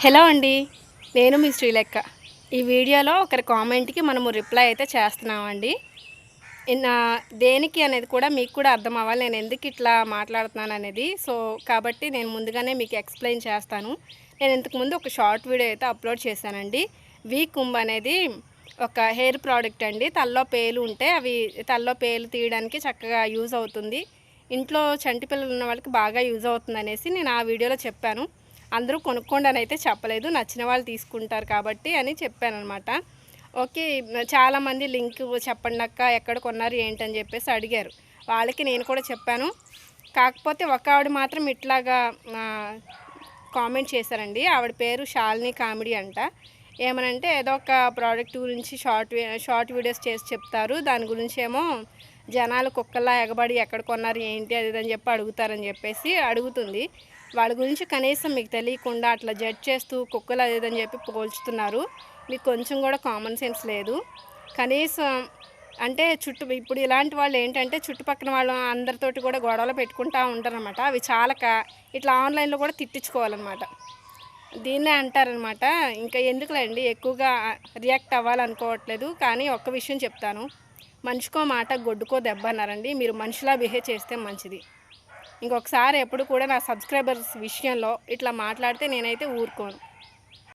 Hello అండి నేను మీ శ్రీలెక్క. ఈ వీడియోలో ఒకరి కామెంట్కి మనము రిప్లై అయితే చేస్తున్నామండి. దేనికి అనేది కూడా మీకు కూడా అర్థం అవ్వాలి నేను ఎందుకు ఇట్లా మాట్లాడుతున్నాను అనేది. సో కాబట్టి నేను ముందుగానే మీకు ఎక్స్ప్లెయిన్ చేస్తాను. నేను ఇంతకుముందు ఒక షార్ట్ వీడియో అయితే అప్లోడ్ చేశానండి. వీ కుంభ్ అనేది ఒక హెయిర్ ప్రోడక్ట్ అండి. తల్లో పేలు ఉంటే అవి తల్లో పేలు తీయడానికి చక్కగా యూజ్ అవుతుంది. ఇంట్లో చంటి పిల్లలు ఉన్న వాళ్ళకి బాగా యూజ్ అవుతుంది అనేసి నేను ఆ వీడియోలో చెప్పాను. అందరూ కొనుక్కోండి అని అయితే చెప్పలేదు నచ్చిన వాళ్ళు తీసుకుంటారు కాబట్టి అని చెప్పాను అనమాట ఓకే చాలామంది లింక్ చెప్పండి అక్క ఎక్కడ కొన్నారు ఏంటని చెప్పేసి అడిగారు. వాళ్ళకి నేను కూడా చెప్పాను. కాకపోతే ఒక ఆవిడ మాత్రం ఇట్లాగా కామెంట్ చేశారండి. ఆవిడ పేరు షాలిని కామెడీ అంట. ఏమనంటే ఏదో ఒక ప్రోడక్ట్ గురించి షార్ట్ షార్ట్ వీడియోస్ చేసి చెప్తారు. దాని గురించి ఏమో జనాలు కుక్కల్లా ఎగబడి ఎక్కడ కొన్నారు ఏంటి అది ఇది అని చెప్పి అడుగుతారని చెప్పేసి అడుగుతుంది. వాళ్ళ గురించి కనీసం మీకు తెలియకుండా అట్లా జడ్జ్ చేస్తూ కుక్కలు అది అని చెప్పి పోల్చుతున్నారు. మీకు కొంచెం కూడా కామన్ సెన్స్ లేదు. కనీసం అంటే చుట్టూ ఇప్పుడు ఇలాంటి వాళ్ళు ఏంటంటే చుట్టుపక్కల వాళ్ళు అందరితోటి కూడా గొడవలు పెట్టుకుంటూ ఉంటారనమాట అవి చాలక ఇట్లా ఆన్లైన్లో కూడా తిట్టించుకోవాలన్నమాట. దీన్నే అంటారనమాట. ఇంకా ఎందుకులేండి? ఎక్కువగా రియాక్ట్ అవ్వాలనుకోవట్లేదు. కానీ ఒక్క విషయం చెప్తాను. మనిషికో మాట గొడ్డుకో దెబ్బ అన్నారండి. మీరు మనిషిలా బిహేవ్ చేస్తే మంచిది. ఇంకొకసారి ఎప్పుడు కూడా నా సబ్స్క్రైబర్స్ విషయంలో ఇట్లా మాట్లాడితే నేనైతే ఊరుకోను.